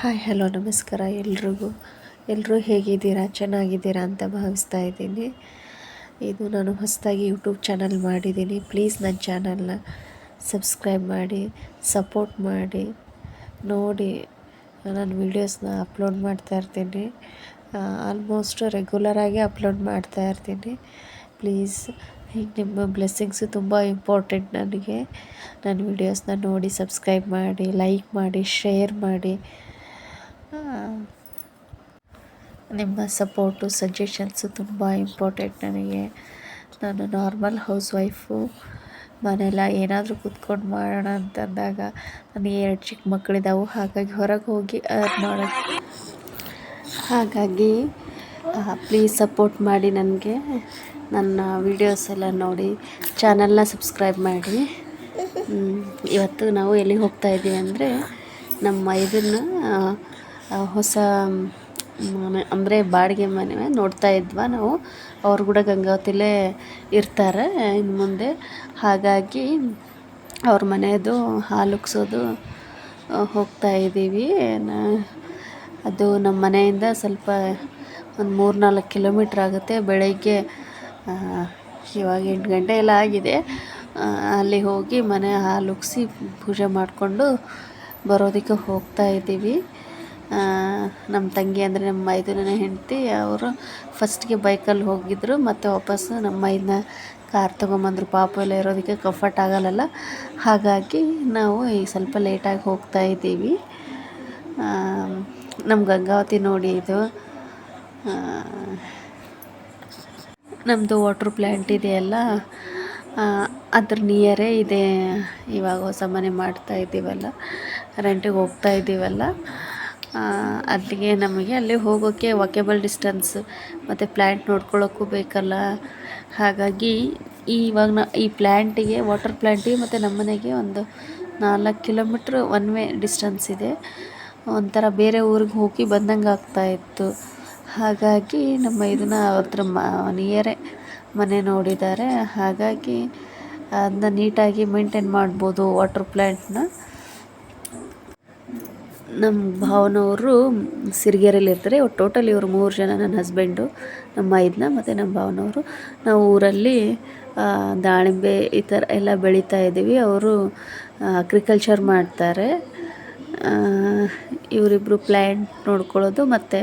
Hi, hello, ನಮಸ್ಕಾರ ಎಲ್ರಿಗೂ. ಎಲ್ಲರೂ ಹೇಗಿದ್ದೀರಾ? ಚೆನ್ನಾಗಿದ್ದೀರಾ ಅಂತ ಭಾವಿಸ್ತಾ ಇದ್ದೀನಿ. ಇದು ನಾನು ಹೊಸದಾಗಿ ಯೂಟ್ಯೂಬ್ ಚಾನಲ್ ಮಾಡಿದ್ದೀನಿ. ಪ್ಲೀಸ್ ನನ್ನ ಚಾನಲ್ನ ಸಬ್ಸ್ಕ್ರೈಬ್ ಮಾಡಿ, ಸಪೋರ್ಟ್ ಮಾಡಿ. ನೋಡಿ, ನಾನು ವೀಡಿಯೋಸ್ನ ಅಪ್ಲೋಡ್ ಮಾಡ್ತಾ ಇರ್ತೀನಿ. ಆಲ್ಮೋಸ್ಟ್ ರೆಗ್ಯುಲರಾಗಿ ಅಪ್ಲೋಡ್ ಮಾಡ್ತಾ ಇರ್ತೀನಿ. ಪ್ಲೀಸ್, ಹೀಗೆ ನಿಮ್ಮ ಬ್ಲೆಸ್ಸಿಂಗ್ಸು ತುಂಬ ಇಂಪಾರ್ಟೆಂಟ್ ನನಗೆ. ನನ್ನ ವೀಡಿಯೋಸ್ನ ನೋಡಿ, ಸಬ್ಸ್ಕ್ರೈಬ್ ಮಾಡಿ, ಲೈಕ್ ಮಾಡಿ, ಶೇರ್ ಮಾಡಿ. ನಿಮ್ಮ ಸಪೋರ್ಟು ಸಜೆಷನ್ಸು ತುಂಬ ಇಂಪಾರ್ಟೆಂಟ್ ನನಗೆ. ನಾನು ನಾರ್ಮಲ್ ಹೌಸ್ ವೈಫು ಮನೆಲ್ಲ ಏನಾದರೂ ಕೂತ್ಕೊಂಡು ಮಾಡೋಣ ಅಂತಂದಾಗ ನನಗೆ ಎರಡು ಚಿಕ್ಕ ಮಕ್ಕಳಿದ್ದಾವೆ ಹಾಗಾಗಿ ಹೊರಗೆ ಹೋಗಿ ಅರ್ನ್ ಮಾಡೋಕ್ಕೆ ಹಾಗಾಗಿ ಪ್ಲೀಸ್ ಸಪೋರ್ಟ್ ಮಾಡಿ ನನಗೆ. ನನ್ನ ವೀಡಿಯೋಸ್ ಎಲ್ಲ ನೋಡಿ ಚಾನಲ್ನ ಸಬ್ಸ್ಕ್ರೈಬ್ ಮಾಡಿ. ಇವತ್ತು ನಾವು ಎಲ್ಲಿಗೆ ಹೋಗ್ತಾ ಇದ್ದೀವಿ ಅಂದರೆ ನಮ್ಮ ಇದನ್ನು ಹೊಸ ಮನೆ, ಅಂದರೆ ಬಾಡಿಗೆ ಮನೆ ನೋಡ್ತಾ ಇದ್ವಾ ನಾವು. ಅವ್ರು ಕೂಡ ಗಂಗಾವತಿಲೇ ಇರ್ತಾರೆ ಇನ್ನು ಮುಂದೆ. ಹಾಗಾಗಿ ಅವ್ರ ಮನೆಯದು ಹಾಲು ಉಗ್ಸೋದು ಹೋಗ್ತಾ ಇದ್ದೀವಿ. ಅದು ನಮ್ಮ ಮನೆಯಿಂದ ಸ್ವಲ್ಪ ಒಂದು ಮೂರು ನಾಲ್ಕು ಕಿಲೋಮೀಟ್ರ್ ಆಗುತ್ತೆ ಬೆಳಗ್ಗೆ. ಇವಾಗ ಎಂಟು ಗಂಟೆ ಎಲ್ಲ ಆಗಿದೆ. ಅಲ್ಲಿ ಹೋಗಿ ಮನೆ ಹಾಲು ಉಗ್ಸಿ ಪೂಜೆ ಮಾಡಿಕೊಂಡು ಬರೋದಕ್ಕೆ ಹೋಗ್ತಾ ಇದ್ದೀವಿ. ನಮ್ಮ ತಂಗಿ ಅಂದರೆ ನಮ್ಮ ಮೈದುನ ಹೆಂಡತಿ, ಅವರು ಫಸ್ಟ್ಗೆ ಬೈಕಲ್ಲಿ ಹೋಗಿದ್ದರು ಮತ್ತು ವಾಪಸ್ ನಮ್ಮ ಮೈದ ಕಾರ್ ತೊಗೊಂಬಂದ್ರು. ಪಾಪ ಎಲ್ಲ ಇರೋದಕ್ಕೆ ಕಂಫರ್ಟ್ ಆಗಲ್ಲಲ್ಲ. ಹಾಗಾಗಿ ನಾವು ಈಗ ಸ್ವಲ್ಪ ಲೇಟಾಗಿ ಹೋಗ್ತಾ ಇದ್ದೀವಿ. ನಮ್ಮ ಗಂಗಾವತಿ ನೋಡಿ ಇದು. ನಮ್ಮದು ವಾಟ್ರ್ ಪ್ಲ್ಯಾಂಟ್ ಇದೆಯಲ್ಲ ಅದ್ರ ನಿಯರೇ ಇದೆ. ಇವಾಗ ಹೊಸ ಮನೆ ಮಾಡ್ತಾ ಇದ್ದೀವಲ್ಲ ರೆಂಟಿಗೆ ಹೋಗ್ತಾ ಇದ್ದೀವಲ್ಲ ಅಲ್ಲಿಗೆ ನಮಗೆ ಅಲ್ಲಿ ಹೋಗೋಕ್ಕೆ ವಾಕೇಬಲ್ ಡಿಸ್ಟೆನ್ಸ್ ಮತ್ತು ಪ್ಲ್ಯಾಂಟ್ ನೋಡ್ಕೊಳ್ಳೋಕ್ಕೂ ಬೇಕಲ್ಲ. ಹಾಗಾಗಿ ಇವಾಗ ನ, ಈ ಪ್ಲ್ಯಾಂಟಿಗೆ ವಾಟರ್ ಪ್ಲ್ಯಾಂಟಿಗೆ ಮತ್ತು ನಮ್ಮನೆಗೆ ಒಂದು ನಾಲ್ಕು ಕಿಲೋಮೀಟ್ರ್ ಒನ್ ವೇ ಡಿಸ್ಟೆನ್ಸ್ ಇದೆ. ಒಂಥರ ಬೇರೆ ಊರಿಗೆ ಹೋಗಿ ಬಂದಂಗೆ ಆಗ್ತಾಯಿತ್ತು ಹಾಗಾಗಿ ನಮ್ಮ ಇದನ್ನ ಅದ್ರ ಮ ನಿಯರೇ ಮನೆ ನೋಡಿದ್ದಾರೆ. ಹಾಗಾಗಿ ಅದನ್ನ ನೀಟಾಗಿ ಮೇಂಟೈನ್ ಮಾಡ್ಬೋದು ವಾಟ್ರ್ ಪ್ಲ್ಯಾಂಟ್ನ ನಮ್ಮ ಭಾವನವರು ಸಿರಿಗೆರೆಯಲ್ಲಿ ಇರ್ತಾರೆ. ಟೋಟಲ್ ಇವರು ಮೂರು ಜನ ನನ್ನ ಹಸ್ಬೆಂಡು ನಮ್ಮ ಇದನ್ನ ಮತ್ತು ನಮ್ಮ ಭಾವನವರು. ನಾವು ಊರಲ್ಲಿ ದಾಳಿಂಬೆ ಈ ಥರ ಎಲ್ಲ ಬೆಳೀತಾ ಇದ್ದೀವಿ. ಅವರು ಅಗ್ರಿಕಲ್ಚರ್ ಮಾಡ್ತಾರೆ. ಇವರಿಬ್ಬರು ಪ್ಲ್ಯಾಂಟ್ ನೋಡ್ಕೊಳ್ಳೋದು ಮತ್ತು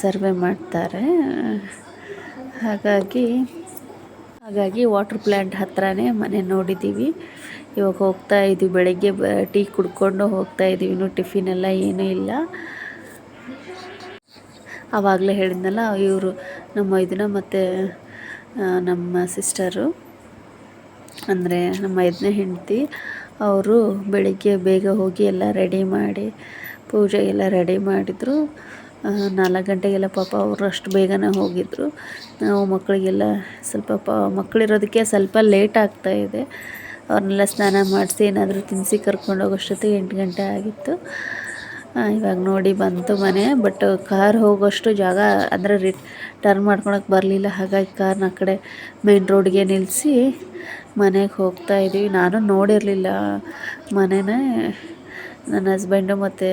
ಸರ್ವೆ ಮಾಡ್ತಾರೆ. ಹಾಗಾಗಿ ಹಾಗಾಗಿ ವಾಟ್ರ್ ಪ್ಲ್ಯಾಂಟ್ ಹತ್ರನೇ ಮನೆ ನೋಡಿದ್ದೀವಿ. ಇವಾಗ ಹೋಗ್ತಾ ಇದ್ದೀವಿ ಬೆಳಗ್ಗೆ ಟೀ ಕುಡ್ಕೊಂಡು ಹೋಗ್ತಾ ಇದ್ದೀವಿ ಇನ್ನೂ ಟಿಫಿನ್ ಎಲ್ಲ ಏನೂ ಇಲ್ಲ. ಆವಾಗಲೇ ಹೇಳಿದ್ನಲ್ಲ, ಇವರು ನಮ್ಮ ಇದನ್ನ ಮತ್ತು ನಮ್ಮ ಸಿಸ್ಟರು ಅಂದರೆ ನಮ್ಮ ಐದನೇ ಹೆಂಡತಿ, ಅವರು ಬೆಳಿಗ್ಗೆ ಬೇಗ ಹೋಗಿ ಎಲ್ಲ ರೆಡಿ ಮಾಡಿ, ಪೂಜೆ ಎಲ್ಲ ರೆಡಿ ಮಾಡಿದರು. ನಾಲ್ಕು ಗಂಟೆಗೆಲ್ಲ ಪಾಪ ಅವರು ಅಷ್ಟು ಬೇಗನೆ ಹೋಗಿದ್ದರು ನಾವು ಮಕ್ಕಳಿಗೆಲ್ಲ ಸ್ವಲ್ಪ ಪ, ಮಕ್ಕಳಿರೋದಕ್ಕೆ ಸ್ವಲ್ಪ ಲೇಟ್ ಆಗ್ತಾಯಿದೆ ಅವ್ರನ್ನೆಲ್ಲ ಸ್ನಾನ ಮಾಡಿಸಿ ಏನಾದರೂ ತಿನ್ನಿಸಿ ಕರ್ಕೊಂಡು ಹೋಗೋಷ್ಟೊತ್ತಿಗೆ ಎಂಟು ಗಂಟೆ ಆಗಿತ್ತು. ಇವಾಗ ನೋಡಿ ಬಂತು ಮನೆ ಬಟ್ ಕಾರ್ ಹೋಗೋಷ್ಟು ಜಾಗ ಅಂದರೆ ರಿ ಟರ್ನ್ ಮಾಡ್ಕೊಳಕ್ಕೆ ಬರಲಿಲ್ಲ. ಹಾಗಾಗಿ ಕಾರ್ನ ಆ ಕಡೆ ಮೇನ್ ರೋಡ್ಗೆ ನಿಲ್ಲಿಸಿ ಮನೆಗೆ ಹೋಗ್ತಾ ಇದ್ದೀವಿ ನಾನು ನೋಡಿರಲಿಲ್ಲ ಮನೆನೇ. ನನ್ನ ಹಸ್ಬೆಂಡು ಮತ್ತು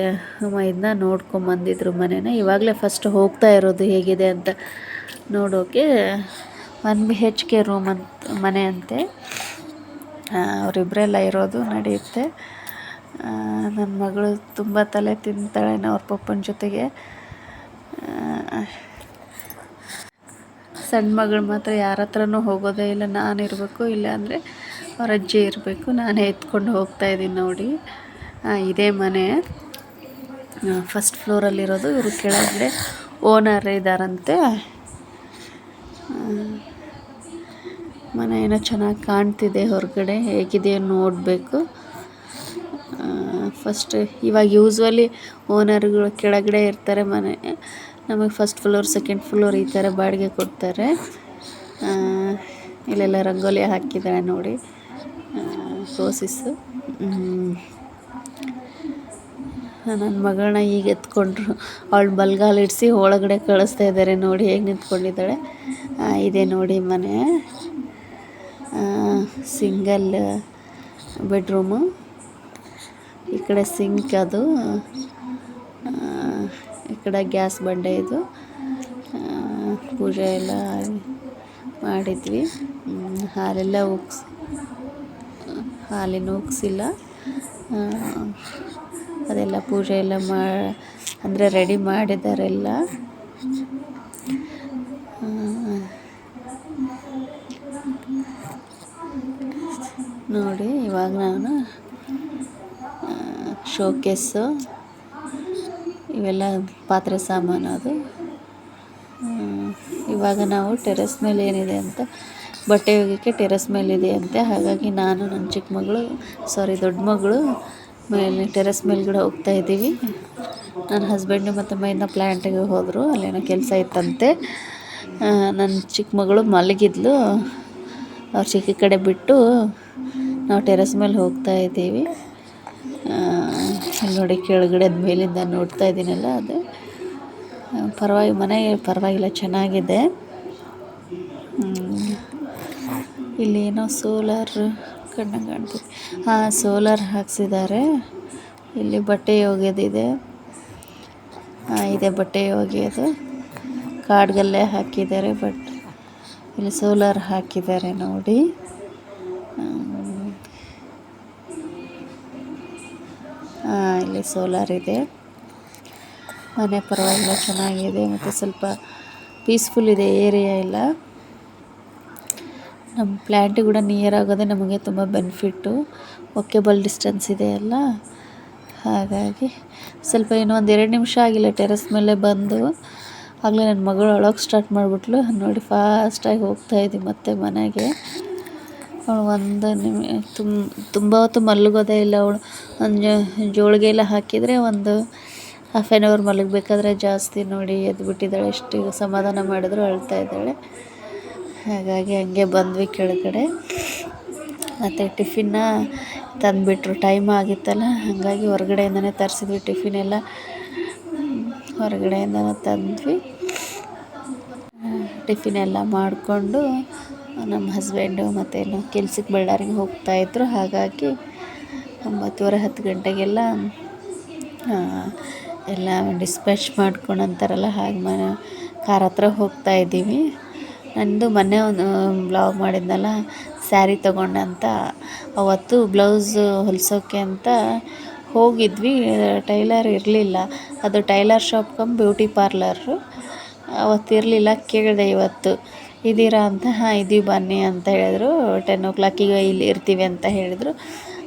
ಇದನ್ನ ನೋಡ್ಕೊಂಬಂದಿದ್ರು ಮನೇನ. ಇವಾಗಲೇ ಫಸ್ಟ್ ಹೋಗ್ತಾ ಇರೋದು ಹೇಗಿದೆ ಅಂತ ನೋಡೋಕೆ one B H K room ಅಂತ ಮನೆ ಅಂತೆ. ಅವರಿಬ್ಬರೆಲ್ಲ ಇರೋದು ನಡೆಯುತ್ತೆ. ನನ್ನ ಮಗಳು ತುಂಬ ತಲೆ ತಿಂತಾಳೆ ಅವ್ರ ಪಪ್ಪನ ಜೊತೆಗೆ. ಸಣ್ಣ ಮಗಳು ಮಾತ್ರ ಯಾರ ಹತ್ರನೂ ಹೋಗೋದೇ ಇಲ್ಲ, ನಾನು ಇರಬೇಕು ಇಲ್ಲಾಂದರೆ ಅವ್ರ ಅಜ್ಜಿ ಇರಬೇಕು, ನಾನೇ ಎತ್ಕೊಂಡು ಹೋಗ್ತಾ ಇದ್ದೀನಿ ನೋಡಿ. ಇದೇ ಮನೆ. ಫಸ್ಟ್ ಫ್ಲೋರಲ್ಲಿರೋದು ಇವರು ಕೆಳಗಡೆ ಓನರ್ ಇದ್ದಾರಂತೆ ಮನೆ ಏನೋ ಚೆನ್ನಾಗಿ ಕಾಣ್ತಿದೆ ಹೊರಗಡೆ, ಹೇಗಿದೆ ನೋಡಬೇಕು. ಫಸ್ಟ್ ಇವಾಗ ಯೂಸ್ವಲಿ ಓನರ್ಗಳು ಕೆಳಗಡೆ ಇರ್ತಾರೆ ಮನೆ, ನಮಗೆ ಫಸ್ಟ್ ಫ್ಲೋರ್ ಸೆಕೆಂಡ್ ಫ್ಲೋರ್ ಈ ಥರ ಬಾಡಿಗೆ ಕೊಡ್ತಾರೆ. ಇಲ್ಲೆಲ್ಲ ರಂಗೋಲಿ ಹಾಕಿದ್ದಾರೆ ನೋಡಿ ರೋಸಿಸ್ಸು ನನ್ನ ಮಗಳನ್ನ ಈಗ ಎತ್ಕೊಂಡ್ರು, ಅವಳು ಬಲ್ಗಾಲಿಡಿಸಿ ಒಳಗಡೆ ಕಳಿಸ್ತಾ ಇದ್ದಾರೆ ನೋಡಿ, ಹೇಗೆ ನಿಂತ್ಕೊಂಡಿದ್ದಾಳೆ. ಇದೆ ನೋಡಿ ಮನೆ. ಸಿಂಗಲ್ ಬೆಡ್ರೂಮು ಈ ಕಡೆ ಸಿಂಕ್ ಅದು. ಈ ಕಡೆ ಗ್ಯಾಸ್ ಬಂಡೆ ಇದು. ಪೂಜೆ ಎಲ್ಲ ಮಾಡಿದ್ವಿ. ಹಾಲೆಲ್ಲ ಉಗ್ಸ್ ಹಾಲಿನ ಉಗ್ಸಿಲ್ಲ ಅದೆಲ್ಲ ಪೂಜೆ ಎಲ್ಲ ಮಾ, ಅಂದರೆ ರೆಡಿ ಮಾಡಿದ್ದಾರೆಲ್ಲ ಆ, ನೋಡಿ, ಇವಾಗ ನಾನು ಶೋಕೇಸು ಇವೆಲ್ಲ ಪಾತ್ರೆ ಸಾಮಾನು ಅದು. ಇವಾಗ ನಾವು ಟೆರೆಸ್ ಮೇಲೆ ಏನಿದೆ ಅಂತ, ಬಟ್ಟೆ ಒಗೆಯೋಕ್ಕೆ ಟೆರೆಸ್ ಮೇಲಿದೆ ಅಂತೆ. ಹಾಗಾಗಿ ನಾನು ನನ್ನ ಚಿಕ್ಕ ಮಗಳು ಸಾರಿ ದೊಡ್ಡ ಮಗಳು ಮೇಲೆ ಟೆರೆಸ್ ಮೇಲ್ಗಡೆ ಹೋಗ್ತಾ ಇದ್ದೀವಿ. ನನ್ನ ಹಸ್ಬೆಂಡು ಮತ್ತು ಮೈನ ಪ್ಲ್ಯಾಂಟಿಗೆ ಹೋದರು, ಅಲ್ಲೇನೋ ಕೆಲಸ ಇತ್ತಂತೆ. ನನ್ನ ಚಿಕ್ಕ ಮಗಳು ಮಲಗಿದ್ಲು. ಅವ್ರ ಚಿಕ್ಕ ಕಡೆ ಬಿಟ್ಟು ನಾವು ಟೆರೆಸ್ ಮೇಲೆ ಹೋಗ್ತಾ ಇದ್ದೀವಿ. ನೋಡಿ ಕೆಳಗಡೆ ಮೇಲಿಂದ ನೋಡ್ತಾ ಇದ್ದೀನಲ್ಲ ಅದು. ಪರವಾಗಿ ಮನೆ ಪರವಾಗಿಲ್ಲ, ಚೆನ್ನಾಗಿದೆ. ಇಲ್ಲಿ ಏನೋ ಸೋಲಾರ್ ಕಣ್ಣು ಕಾಣ್ತೀವಿ ಹಾಂ, ಸೋಲಾರ್ ಹಾಕ್ಸಿದ್ದಾರೆ. ಇಲ್ಲಿ ಬಟ್ಟೆ ಒಗೆದಿದೆ. ಹಾಂ, ಇದೆ ಬಟ್ಟೆ ಒಗೆಯೋದು. ಕಾಡ್ಗಲ್ಲೇ ಹಾಕಿದ್ದಾರೆ ಬಟ್, ಇಲ್ಲಿ ಸೋಲಾರ್ ಹಾಕಿದ್ದಾರೆ ನೋಡಿ. ಇಲ್ಲಿ ಸೋಲಾರ್ ಇದೆ. ಮನೆ ಪರವಾಗಿಲ್ಲ, ಚೆನ್ನಾಗಿದೆ. ಮತ್ತು ಸ್ವಲ್ಪ ಪೀಸ್ಫುಲ್ ಇದೆ ಏರಿಯಾ ಎಲ್ಲ. ನಮ್ಮ ಪ್ಲ್ಯಾಂಟ್ ಕೂಡ ನಿಯರ್ ಆಗೋದೇ ನಮಗೆ ತುಂಬ ಬೆನಿಫಿಟ್ಟು ವಾಕೆಬಲ್ ಡಿಸ್ಟೆನ್ಸ್ ಇದೆ ಅಲ್ಲ? ಹಾಗಾಗಿ ಸ್ವಲ್ಪ ಇನ್ನೂ ಒಂದು ಎರಡು ನಿಮಿಷ ಆಗಿಲ್ಲ ಟೆರೆಸ್ ಮೇಲೆ ಬಂದು. ಆಗಲೇ ನನ್ನ ಮಗಳು ಅಳೋಕೆ ಸ್ಟಾರ್ಟ್ ಮಾಡಿಬಿಟ್ಲು. ನೋಡಿ ಫಾಸ್ಟಾಗಿ ಹೋಗ್ತಾಯಿದ್ದೀವಿ ಮತ್ತೆ ಮನೆಗೆ. ಅವಳು ಒಂದು ನಿಮಿ ತುಂಬ ತುಂಬ ಹೊತ್ತು ಮಲಗೋದೇ ಇಲ್ಲ ಅವಳು. ಒಂದು ಜೋಳಿಗೆ ಎಲ್ಲ ಹಾಕಿದರೆ ಒಂದು ಹಾಫ್ ಆ್ಯನ್ ಅವರ್ ಮಲಗಬೇಕಾದ್ರೆ ಜಾಸ್ತಿ ನೋಡಿ ಎದ್ಬಿಟ್ಟಿದ್ದಾಳೆ. ಎಷ್ಟು ಸಮಾಧಾನ ಮಾಡಿದ್ರು ಅಳ್ತಾ ಇದ್ದಾಳೆ. ಹಾಗಾಗಿ ಹಂಗೆ ಬಂದ್ವಿ ಕೆಳಗಡೆ. ಮತ್ತು ಟಿಫಿನ್ನ ತಂದುಬಿಟ್ರು. ಟೈಮ್ ಆಗಿತ್ತಲ್ಲ, ಹಾಗಾಗಿ ಹೊರಗಡೆಯಿಂದನೇ ತರಿಸಿದ್ವಿ ಟಿಫಿನ್ ಎಲ್ಲ. ಹೊರಗಡೆಯಿಂದನೇ ತಂದ್ವಿ. ಟಿಫಿನ್ ಎಲ್ಲ ಮಾಡಿಕೊಂಡು ನಮ್ಮ ಹಸ್ಬೆಂಡು ಮತ್ತು ಕೆಲ್ಸಕ್ಕೆ ಬಳ್ಳಾರಿಗೆ ಹೋಗ್ತಾಯಿದ್ರು ಹಾಗಾಗಿ ಒಂಬತ್ತುವರೆ, ಹತ್ತು ಗಂಟೆಗೆಲ್ಲ ಎಲ್ಲ ಡಿಸ್ಪ್ಯಾಚ್ ಮಾಡ್ಕೊಂಡು ಅಂತಾರಲ್ಲ ಹಾಗೆ ಮನೆ ಕಾರ್ ಹತ್ರ ಹೋಗ್ತಾ ಇದ್ದೀವಿ. ನಂದು ಮೊನ್ನೆ ಒಂದು ಬ್ಲಾಗ್ ಮಾಡಿದ್ನಲ್ಲ ಸ್ಯಾರಿ ತೊಗೊಂಡೆ ಅಂತ ಅವತ್ತು ಬ್ಲೌಸ್ ಹೊಲಿಸೋಕೆ ಅಂತ ಹೋಗಿದ್ವಿ. ಟೈಲರ್ ಇರಲಿಲ್ಲ. ಅದು tailor shop cum beauty parlour. ಅವತ್ತು ಇರಲಿಲ್ಲ ಕೇಳಿದೆ ಇವತ್ತು. ಇದ್ದೀರಾ ಅಂತ? ಹಾಂ ಇದ್ದೀವಿ ಬನ್ನಿ ಅಂತ ಹೇಳಿದ್ರು. ಟೆನ್ ಓ ಕ್ಲಾಕಿಗೆ ಇಲ್ಲಿ ಇರ್ತೀವಿ ಅಂತ ಹೇಳಿದರು.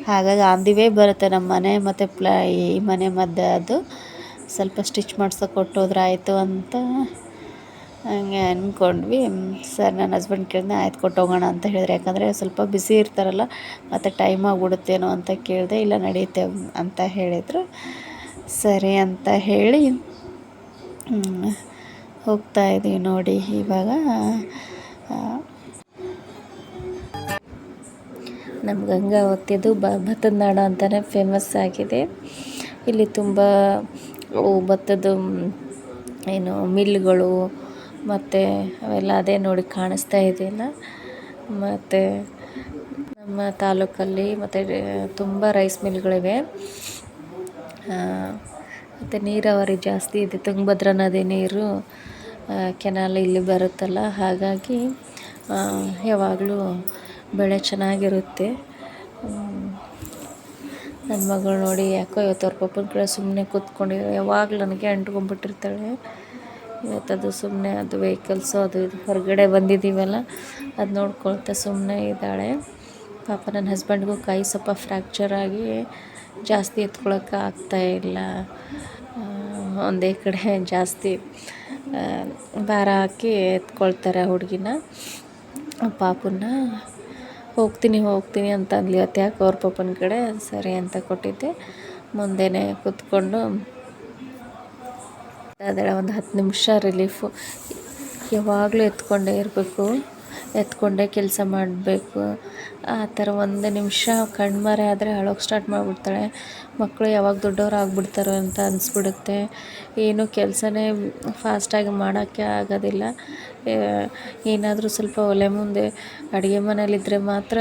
ಹಾಗಾಗಿ ಆನ್ ದಿ ವೇ ಬರುತ್ತೆ ನಮ್ಮ ಮನೆ, ಮತ್ತು ಪ್ಲ ಈ ಮನೆ ಮಧ್ಯೆ ಅದು. ಸ್ವಲ್ಪ ಸ್ಟಿಚ್ ಮಾಡ್ಸೋ ಕೊಟ್ಟೋದ್ರೆ ಆಯಿತು ಅಂತ ಹಂಗೆ ಅಂದ್ಕೊಂಡ್ವಿ ಸರ್, ನನ್ನ ಹಸ್ಬೆಂಡ್ ಕೇಳಿದೆ ಆಯ್ತು, ಕೊಟ್ಟೋಗೋಣ ಅಂತ ಹೇಳಿದ್ರು. ಯಾಕಂದರೆ ಸ್ವಲ್ಪ ಬಿಸಿ ಇರ್ತಾರಲ್ಲ, ಮತ್ತು ಟೈಮ್ ಆಗಿಬಿಡುತ್ತೇನೋ ಅಂತ ಕೇಳಿದೆ, ಇಲ್ಲ ನಡೆಯುತ್ತೆ ಅಂತ ಹೇಳಿದರು. ಸರಿ ಅಂತ ಹೇಳಿ ಹೋಗ್ತಾ ಇದ್ದೀವಿ ನೋಡಿ ಇವಾಗ. ನಮ್ಮ ಗಂಗಾವತಿದು ಭತ್ತದ ನಾಡು ಅಂತಲೇ ಫೇಮಸ್ ಆಗಿದೆ. ಇಲ್ಲಿ ತುಂಬ ಭತ್ತದ ಏನು ಮಿಲ್ಗಳು ಮತ್ತು ಅವೆಲ್ಲ ಅದೇ ನೋಡಿ ಕಾಣಿಸ್ತಾ ಇದೆಯಲ್ಲ. ಮತ್ತು ನಮ್ಮ ತಾಲೂಕಲ್ಲಿ ಮತ್ತು ತುಂಬ ರೈಸ್ ಮಿಲ್ಗಳಿವೆ ಮತ್ತು ನೀರಾವರಿ ಜಾಸ್ತಿ ಇದೆ. ತುಂಗಭದ್ರಾ ನದಿ ನೀರು ಕೆನಾಲ್ ಇಲ್ಲಿ ಬರುತ್ತಲ್ಲ, ಹಾಗಾಗಿ ಯಾವಾಗಲೂ ಬೆಳೆ ಚೆನ್ನಾಗಿರುತ್ತೆ. ನನ್ನ ಮಗಳು ನೋಡಿ ಯಾಕೋ ಇವತ್ತು ಅವ್ರ ಪಪ್ಪನ ಕಡೆ ಸುಮ್ಮನೆ ಕೂತ್ಕೊಂಡು ಯಾವಾಗಲೂ ನನಗೆ ಅಂಟ್ಕೊಂಡ್ಬಿಟ್ಟಿರ್ತಾಳೆ ಇವತ್ತದು ಸುಮ್ಮನೆ ಅದು ವೆಹಿಕಲ್ಸು ಅದು ಇದು ಹೊರಗಡೆ ಬಂದಿದ್ದೀವಲ್ಲ ಅದು ನೋಡ್ಕೊಳ್ತಾ ಸುಮ್ಮನೆ ಇದ್ದಾಳೆ. ಪಾಪ ನನ್ನ ಹಸ್ಬೆಂಡ್ಗೂ ಕೈ ಸ್ವಲ್ಪ ಫ್ರ್ಯಾಕ್ಚರ್ ಆಗಿ ಜಾಸ್ತಿ ಎತ್ಕೊಳಕ್ಕೆ ಆಗ್ತಾಯಿಲ್ಲ ಒಂದೇ ಕಡೆ ಜಾಸ್ತಿ ಭಾರ ಹಾಕಿ ಎತ್ಕೊಳ್ತಾರೆ ಆ ಹುಡುಗಿನ. ಪಾಪನ್ನ, ಹೋಗ್ತೀನಿ ಹೋಗ್ತೀನಿ ಅಂತ ಅಂದ್ಲಿ. ಅತ್ತೆ ಯಾಕೆ ಅವ್ರ ಪಾಪನ ಕಡೆ ಸರಿ ಅಂತ ಕೊಟ್ಟಿದ್ದೆ. ಮುಂದೆನೆ ಕೂತ್ಕೊಂಡು ಅದರ ಒಂದು ಹತ್ತು ನಿಮಿಷ ರಿಲೀಫು. ಯಾವಾಗಲೂ ಎತ್ಕೊಂಡೇ ಇರಬೇಕು. ಎತ್ಕೊಂಡೇ ಕೆಲಸ ಮಾಡಬೇಕು. ಆ ಥರ ಒಂದು ನಿಮಿಷ ಕಣ್ಮರೆ ಆದರೆ ಅಳೋಕೆ ಸ್ಟಾರ್ಟ್ ಮಾಡಿಬಿಡ್ತಾಳೆ. ಮಕ್ಕಳು ಯಾವಾಗ ದೊಡ್ಡವ್ರು ಆಗ್ಬಿಡ್ತಾರೋ ಅಂತ ಅನಿಸ್ಬಿಡುತ್ತೆ. ಏನು ಕೆಲಸನೇ ಫಾಸ್ಟಾಗಿ ಮಾಡೋಕ್ಕೆ ಆಗೋದಿಲ್ಲ. ಏನಾದರೂ ಸ್ವಲ್ಪ ಒಲೆ ಮುಂದೆ ಅಡುಗೆ ಮನೇಲಿದ್ದರೆ ಮಾತ್ರ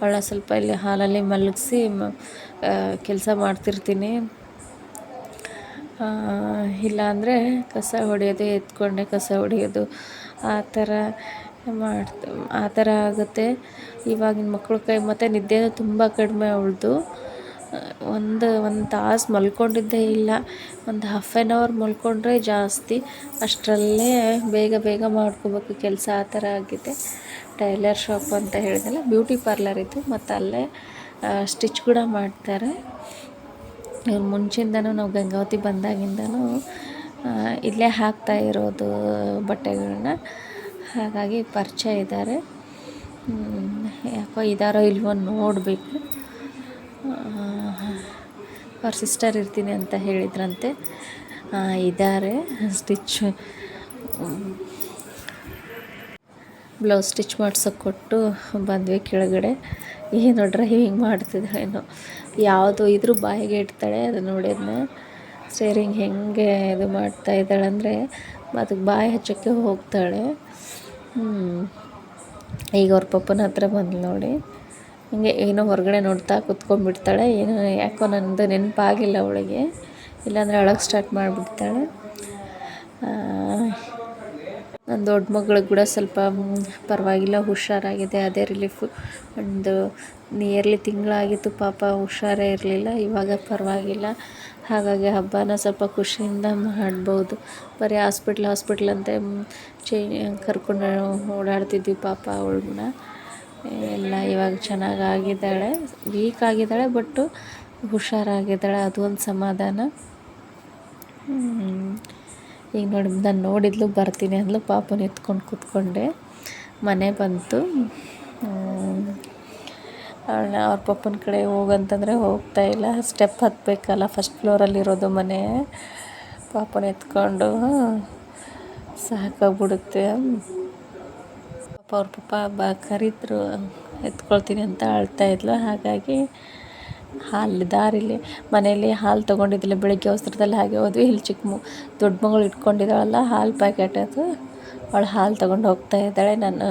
ಅವಳ ಸ್ವಲ್ಪ ಇಲ್ಲಿ ಹಾಲಲ್ಲಿ ಮಲಗಿಸಿ ಕೆಲಸ ಮಾಡ್ತಿರ್ತೀನಿ. ಇಲ್ಲಾಂದರೆ ಕಸ ಹೊಡೆಯೋದು ಎತ್ಕೊಂಡೆ ಕಸ ಹೊಡೆಯೋದು. ಆ ಥರ ಮಾಡ್ತ ಆ ಥರ ಆಗುತ್ತೆ. ಇವಾಗಿನ ಮಕ್ಳ ಕೈ ಮತ್ತು ನಿದ್ದೆನೂ ತುಂಬ ಕಡಿಮೆ ಅವಳದು. ಒಂದು ಒಂದು ತಾಸು ಮಲ್ಕೊಂಡಿದ್ದೇ ಇಲ್ಲ. ಒಂದು ಹಾಫ್ ಆ್ಯನ್ ಅವರ್ ಮಲ್ಕೊಂಡ್ರೆ ಜಾಸ್ತಿ. ಅಷ್ಟರಲ್ಲೇ ಬೇಗ ಬೇಗ ಮಾಡ್ಕೋಬೇಕು ಕೆಲಸ. ಆ ಥರ ಆಗಿದೆ. ಟೈಲರ್ ಶಾಪ್ ಅಂತ ಹೇಳಿದೆಲ್ಲ ಬ್ಯೂಟಿ ಪಾರ್ಲರ್ ಇದು. ಮತ್ತು ಅಲ್ಲೇ ಸ್ಟಿಚ್ ಕೂಡ ಮಾಡ್ತಾರೆ. ಮುಂಚಿಂದನೂ ನಾವು ಗಂಗಾವತಿ ಬಂದಾಗಿಂದನೂ ಇಲ್ಲೇ ಹಾಕ್ತಾ ಇರೋದು ಬಟ್ಟೆಗಳನ್ನ. ಹಾಗಾಗಿ ಪರಿಚಯ ಇದ್ದಾರೆ. ಯಾಕೋ ಇದ್ದಾರೋ ಇಲ್ವೋ ನೋಡಬೇಕು. ಅವ್ರ ಸಿಸ್ಟರ್ ಇರ್ತೀನಿ ಅಂತ ಹೇಳಿದ್ರಂತೆ. ಇದ್ದಾರೆ ಸ್ಟಿಚ್ ಬ್ಲೌಸ್ ಸ್ಟಿಚ್ ಮಾಡ್ಸೋಕೆ ಕೊಟ್ಟು ಬಂದ್ವಿ ಕೆಳಗಡೆ. ಏನೋ ಡ್ರೈವಿಂಗ್ ಮಾಡ್ತಿದ್ದಾಳೇನೋ. ಯಾವುದು ಇದ್ರೂ ಬಾಯಿಗೆ ಇಡ್ತಾಳೆ, ಅದು ನೋಡಿದ್ನ. ಸ್ಟೇರಿಂಗ್ ಹೆಂಗೆ ಇದು ಮಾಡ್ತಾ ಇದ್ದಾಳೆ ಅಂದರೆ ಅದಕ್ಕೆ ಬಾಯಿ ಹಚ್ಚೋಕ್ಕೆ ಹೋಗ್ತಾಳೆ. ಈಗ ಅವ್ರ ಪಪ್ಪನ ಹತ್ರ ಬಂದು ನೋಡಿ. ಹಿಂಗೆ ಏನೋ ಹೊರಗಡೆ ನೋಡ್ತಾ ಕುತ್ಕೊಂಡ್ಬಿಡ್ತಾಳೆ ಏನೋ ಯಾಕೋ ನನ್ನದು ನೆನಪಾಗಿಲ್ಲ ಅವಳಿಗೆ. ಇಲ್ಲಾಂದರೆ ಅಳಕ್ಕೆ ಸ್ಟಾರ್ಟ್ ಮಾಡಿಬಿಡ್ತಾಳೆ. ನನ್ನ ದೊಡ್ಡ ಮಗಳಿಗೆ ಕೂಡ ಸ್ವಲ್ಪ ಪರವಾಗಿಲ್ಲ, ಹುಷಾರಾಗಿದೆ, ಅದೇ ರಿಲೀಫು ಒಂದು ನಿಯರ್ಲಿ ತಿಂಗಳಾಗಿತ್ತು, ಪಾಪ ಹುಷಾರೇ ಇರಲಿಲ್ಲ, ಇವಾಗ ಪರವಾಗಿಲ್ಲ. ಹಾಗಾಗಿ ಹಬ್ಬನ ಸ್ವಲ್ಪ ಖುಷಿಯಿಂದ ಮಾಡ್ಬೋದು. ಬರೀ ಹಾಸ್ಪಿಟ್ಲ್ ಹಾಸ್ಪಿಟ್ಲ್ ಅಂತ ಚೇ ಕರ್ಕೊಂಡು ಓಡಾಡ್ತಿದ್ವಿ ಪಾಪ ಅವಳನ್ನ ಎಲ್ಲ ಇವಾಗ ಚೆನ್ನಾಗಿ ಆಗಿದ್ದಾಳೆ ವೀಕ್ ಆಗಿದ್ದಾಳೆ ಬಟ್ಟು ಹುಷಾರಾಗಿದ್ದಾಳೆ, ಅದು ಒಂದು ಸಮಾಧಾನ. ಈಗ ನೋಡಿ ನಾನು ನೋಡಿದ್ಲು, ಬರ್ತೀನಿ ಅಂದ್ಲು, ಪಾಪನ ಎತ್ಕೊಂಡು ಕೂತ್ಕೊಂಡೆ. ಮನೆ ಬಂತು. ಅವ್ರ ಪಪ್ಪನ ಕಡೆ ಹೋಗಂತಂದರೆ ಹೋಗ್ತಾ ಇಲ್ಲ. ಸ್ಟೆಪ್ ಹತ್ತಬೇಕಲ್ಲ ಫಸ್ಟ್ ಫ್ಲೋರಲ್ಲಿರೋದು ಮನೆ. ಪಾಪನ ಎತ್ಕೊಂಡು ಸಾಕಾಗ್ಬಿಡುತ್ತೆ. ಪಾಪ ಅವ್ರ ಪಪ್ಪ ಬಾ, ಕರೀತರು, ಎತ್ಕೊಳ್ತೀನಿ ಅಂತ ಅಳ್ತಾ ಇದ್ಲು. ಹಾಗಾಗಿ ಹಾಲು ದಾರಿಲಿ ಮನೆಯಲ್ಲಿ ಹಾಲು ತೊಗೊಂಡಿದ್ದಿಲ್ಲ, ಬೆಳಗ್ಗೆ ಅವಸರದಲ್ಲಿ ಹಾಗೆ ಹೋದ್ವಿ. ಇಲ್ಲಿ ಚಿಕ್ಕ ಮು, ದೊಡ್ಡ ಮಗಳು ಇಟ್ಕೊಂಡಿದ್ದಾಳಲ್ಲ, ಹಾಲು ಪ್ಯಾಕೆಟ್ ಅದು. ಅವಳು ಹಾಲು ತೊಗೊಂಡು ಹೋಗ್ತಾ ಇದ್ದಾಳೆ. ನಾನು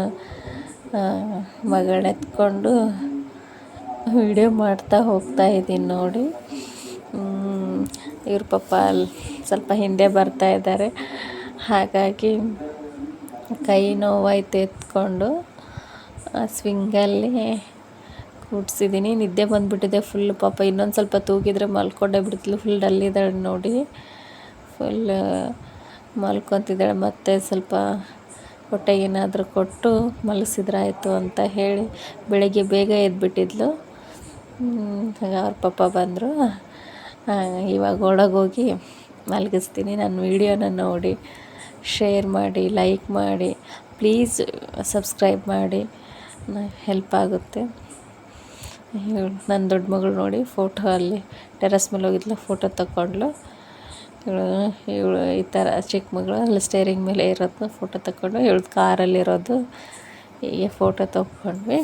ಮಗಳ ಎತ್ಕೊಂಡು ವಿಡಿಯೋ ಮಾಡ್ತಾ ಹೋಗ್ತಾ ಇದ್ದೀನಿ ನೋಡಿ. ಇವ್ರ ಪಪ್ಪ ಸ್ವಲ್ಪ ಹಿಂದೆ ಬರ್ತಾ ಇದ್ದಾರೆ. ಹಾಗಾಗಿ ಕೈ ನೋವಾಯ್ತು ಎತ್ಕೊಂಡು ಸ್ವಿಂಗಲ್ಲಿ ಕೂಡ್ಸಿದ್ದೀನಿ. ನಿದ್ದೆ ಬಂದುಬಿಟ್ಟಿದೆ ಫುಲ್ ಪಾಪ ಇನ್ನೊಂದು ಸ್ವಲ್ಪ ತೂಗಿದ್ರೆ ಮಲ್ಕೊಂಡೇ ಬಿಡ್ತಿದ್ಲು. ಫುಲ್ ಡಲ್ಲಿದ್ದಾಳೆ ನೋಡಿ. ಫುಲ್ ಮಲ್ಕೊತಿದ್ದಾಳೆ. ಮತ್ತೆ ಸ್ವಲ್ಪ ಹೊಟ್ಟೆ ಏನಾದರೂ ಕೊಟ್ಟು ಮಲಗಿಸಿದ್ರಾಯಿತು ಅಂತ ಹೇಳಿ ಬೆಳಗ್ಗೆ ಬೇಗ ಎದ್ಬಿಟ್ಟಿದ್ಲು. ಅವ್ರ ಪಪ್ಪ ಬಂದರು. ಇವಾಗ ಒಳಗೋಗಿ ಮಲಗಿಸ್ತೀನಿ. ನನ್ನ ವೀಡಿಯೋನ ನೋಡಿ, ಶೇರ್ ಮಾಡಿ ಲೈಕ್ ಮಾಡಿ ಪ್ಲೀಸ್ ಸಬ್ಸ್ಕ್ರೈಬ್ ಮಾಡಿ. ಹೆಲ್ಪ್ ಆಗುತ್ತೆ. ನನ್ನ ದೊಡ್ಡ ಮಗಳು ನೋಡಿ ಫೋಟೋ ಅಲ್ಲಿ ಟೆರಸ್ ಮೇಲೆ ಹೋಗಿದ್ಲು ಫೋಟೋ ಇವಳು ಇವಳು ಈ ಥರ ಚಿಕ್ಕ ಮಗಳು, ಅಲ್ಲಿ ಸ್ಟೇರಿಂಗ್ ಮೇಲೆ ಇರೋದು ಫೋಟೋ ತಗೊಂಡು ಇವಳು ಕಾರಲ್ಲಿರೋದು, ಹೀಗೆ ಫೋಟೋ ತಗೊಂಡ್ವಿ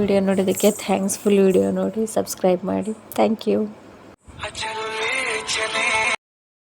ವಿಡಿಯೋ ನೋಡಿದ್ದಕ್ಕೆ ಥ್ಯಾಂಕ್ಸ್ ಫುಲ್ ವಿಡಿಯೋ ನೋಡಿ ಸಬ್ಸ್ಕ್ರೈಬ್ ಮಾಡಿ. Thank you